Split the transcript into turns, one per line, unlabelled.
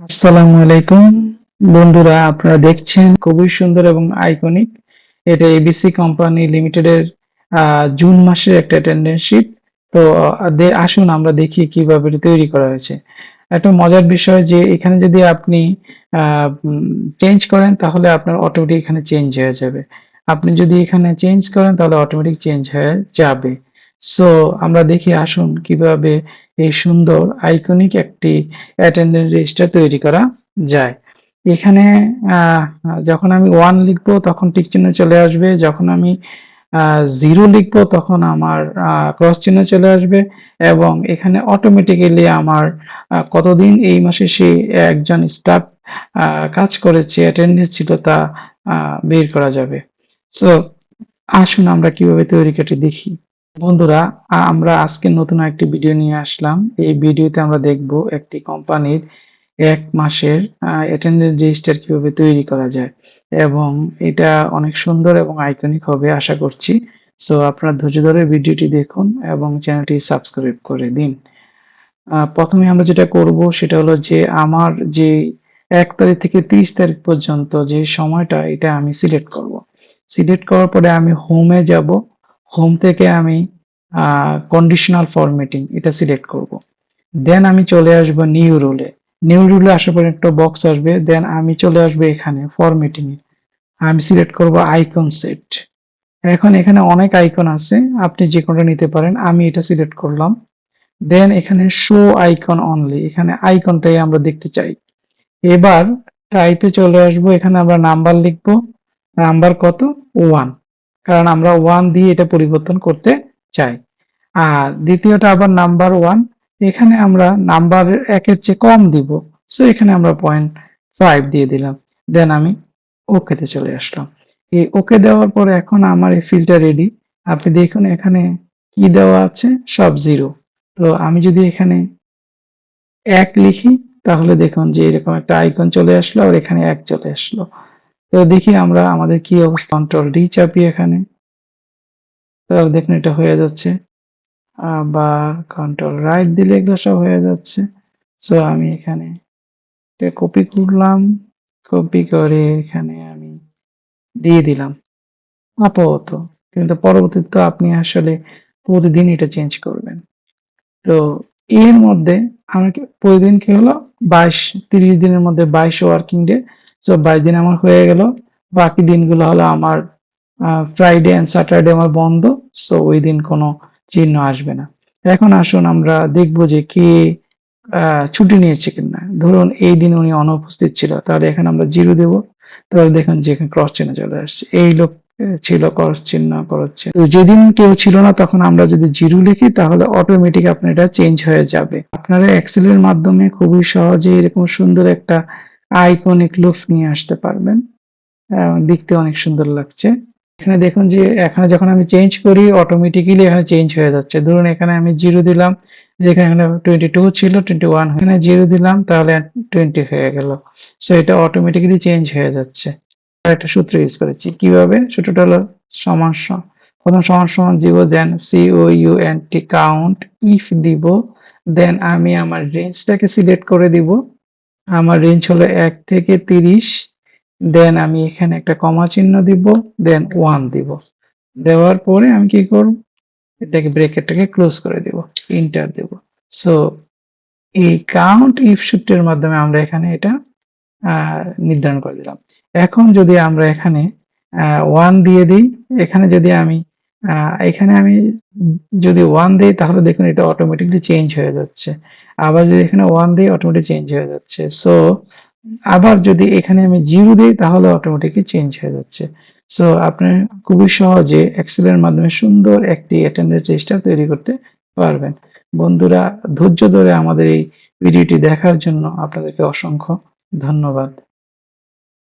আসসালামু আলাইকুম। বন্ধুরা, আপনারা দেখছেন খুবই সুন্দর এবং আইকনিক। এটা এবিসি কোম্পানি লিমিটেডের জুন মাসের একটা অ্যাটেন্ডেন্স শিট তো আসুন আমরা দেখি কীভাবে তৈরি করা হয়েছে। একটা মজার বিষয় যে, এখানে যদি আপনি চেঞ্জ করেন, তাহলে আপনার অটোমেটিক এখানে চেঞ্জ হয়ে যাবে। আপনি যদি এখানে চেঞ্জ করেন, তাহলে অটোমেটিক চেঞ্জ হয়ে যাবে। সো আমরা দেখি, আসুন কীভাবে এই সুন্দর আইকনিক একটি অ্যাটেন্ডেন্স রেজিস্টার তৈরি করা যায়। এখানে যখন আমি ওয়ান লিখব, তখন টিক চিহ্ন চলে আসবে। যখন আমি জিরো লিখব, তখন আমার ক্রস চিহ্ন চলে আসবে এবং এখানে অটোমেটিক্যালি আমার কতদিন এই মাসে সে একজন স্টাফ কাজ করেছে অ্যাটেন্ডেন্স ছিল তা বের করা যাবে। সো আসুন আমরা কীভাবে তৈরিকাটি দেখি। বন্ধুরা আমরা আজকে নতুন একটি ভিডিও নিয়ে আসলাম। এই ভিডিওতে আমরা দেখব একটি কোম্পানির এক মাসের অ্যাটেন্ডেন্স রেজিস্টার কীভাবে তৈরি করা যায় এবং এটা অনেক সুন্দর এবং আইকনিক হবে, আশা করছি। সো আপনারা ধৈর্য ধরে ভিডিওটি দেখুন এবং চ্যানেলটি সাবস্ক্রাইব করে দিন। প্রথমে আমরা যেটা করব সেটা হলো যে, আমার যে এক তারিখ থেকে তিরিশ তারিখ পর্যন্ত যে সময়টা, এটা আমি সিলেক্ট করব। সিলেক্ট করার পরে আমি হোমে যাব। হোম থেকে আমি কন্ডিশনাল ফরম্যাটিং এটা সিলেক্ট করব। দেন আমি চলে আসব নিউ রুলে নিউ রুলে আসার পরে একটা বক্স আসবে দেন আমি চলে আসবে এখানে ফরম্যাটিং এ। আমি সিলেক্ট করব আইকন সেট এখন এখানে অনেক আইকন আছে, আপনি যে কোনটা নিতে পারেন, আমি এটা সিলেক্ট করলাম। দেন এখানে শো আইকন অনলি এখানে আইকনটাই আমরা দেখতে চাই। এবার টাইপে চলে আসব, এখানে আমরা নাম্বার লিখব। নাম্বার কত? ওয়ান কারণ আমরা ওয়ান দিয়ে এটা পরিবর্তন করতে চাই। আর দ্বিতীয়টা আবার নাম্বার ওয়ান এখানে আমরা নাম্বার একের চেয়ে কম দিব। সো এখানে আমরা পয়েন্ট ফাইভ দিয়ে দিলাম। দেন আমি ওকেতে চলে আসলাম। এই ওকে দেওয়ার পর এখন আমার এই ফিল্ডটা রেডি আপনি দেখুন এখানে কি দেওয়া আছে? সব জিরো তো আমি যদি এখানে এক লিখি, তাহলে দেখুন যে এরকম একটা আইকন চলে আসলো, আর এখানে এক চলে আসলো। তো দেখি আমরা আমাদের কি অবস্থা কন্ট্রোল ডি চাপি এখানে। তাহলে দেখুন, এটা হয়ে যাচ্ছে। আবার কন্ট্রোল রাইট দিলে এগুলো সব হয়ে যাচ্ছে। সো আমি এখানে এটা কপি করলাম। কপি করে এখানে আমি দিয়ে দিলাম। আপাতত। কিন্তু পরবর্তীতে আপনি আসলে প্রতিদিন এটা চেঞ্জ করবেন। তো এর মধ্যে আমার কি- প্রতিদিন কি হলো? বাইশ, তিরিশ দিনের মধ্যে বাইশ ওয়ার্কিং ডে সো বাইশ দিন আমার হয়ে গেল। বাকি দিনগুলো হলো আমার ফ্রাইডে অ্যান্ড স্যাটারডে আমার বন্ধ সো ওই দিন কোনো চিহ্ন আসবে না। এখন আসুন আমরা দেখব যে কে ছুটি নিয়েছে কিনা। ধরুন এই দিন উনি অনুপস্থিত ছিল, তাহলে এখানে আমরা জিরো দেব। তাহলে দেখুন যে এখানে ক্রস চিহ্ন চলে আসছে। এই লোক ছিল ক্রস চিহ্ন করছে তো যেদিন কেউ ছিল না, তখন আমরা যদি জিরো লিখি, তাহলে অটোমেটিক আপনার এটা চেঞ্জ হয়ে যাবে। আপনারা এক্সেলের মাধ্যমে খুবই সহজে এরকম সুন্দর একটা আইকনিক লুক নিয়ে আসতে পারবেন। দেখতে অনেক সুন্দর লাগছে। এখানে দেখুন যে, এখানে যখন আমি চেঞ্জ করি অটোমেটিক্যালি এখানে চেঞ্জ হয়ে যাচ্ছে। ধরুন এখানে আমি জিরো দিলাম, যেখানে এখানে টোয়েন্টি টু ছিল টোয়েন্টি ওয়ান এখানে জিরো দিলাম, তাহলে টোয়েন্টি হয়ে গেল। সো এটা অটোমেটিক্যালি চেঞ্জ হয়ে যাচ্ছে। একটা সূত্র ইউজ করেছি। কীভাবে? সূত্রটা হলো সমান প্রথম সমান সমান দিব then C O U N T count if দিব দেন আমি আমার রেঞ্জটাকে সিলেক্ট করে দিব। আমার রেঞ্জ হলো এক থেকে তিরিশ দেন আমি এখানে একটা কমা চিহ্ন দিব দেন ওয়ান দিব। দেওয়ার পরে আমি কি করব? এটাকে ব্রেকেটটাকে ক্লোজ করে দেব ইন্টার দেব। সো এই কাউন্ট ইফ সূত্রের মাধ্যমে আমরা এখানে এটা নির্ধারণ করে দিলাম। এখন যদি আমরা এখানে ওয়ান দিয়ে দিই, এখানে যদি আমি এখানে আমি যদি ওয়ান দিই তাহলে দেখুন এটা অটোমেটিকলি চেঞ্জ হয়ে যাচ্ছে। আবার যদি এখানে ওয়ান দিই অটোমেটিক চেঞ্জ হয়ে যাচ্ছে। সো আবার যদি এখানে আমি জিরো দিই, তাহলে অটোমেটিকলি চেঞ্জ হয়ে যাচ্ছে। সো আপনি খুবই সহজে এক্সেলের মাধ্যমে সুন্দর একটি অ্যাটেন্ডেন্স রেজিস্টার তৈরি করতে পারবেন। বন্ধুরা, ধৈর্য ধরে আমাদের এই ভিডিওটি দেখার জন্য আপনাদেরকে অসংখ্য ধন্যবাদ।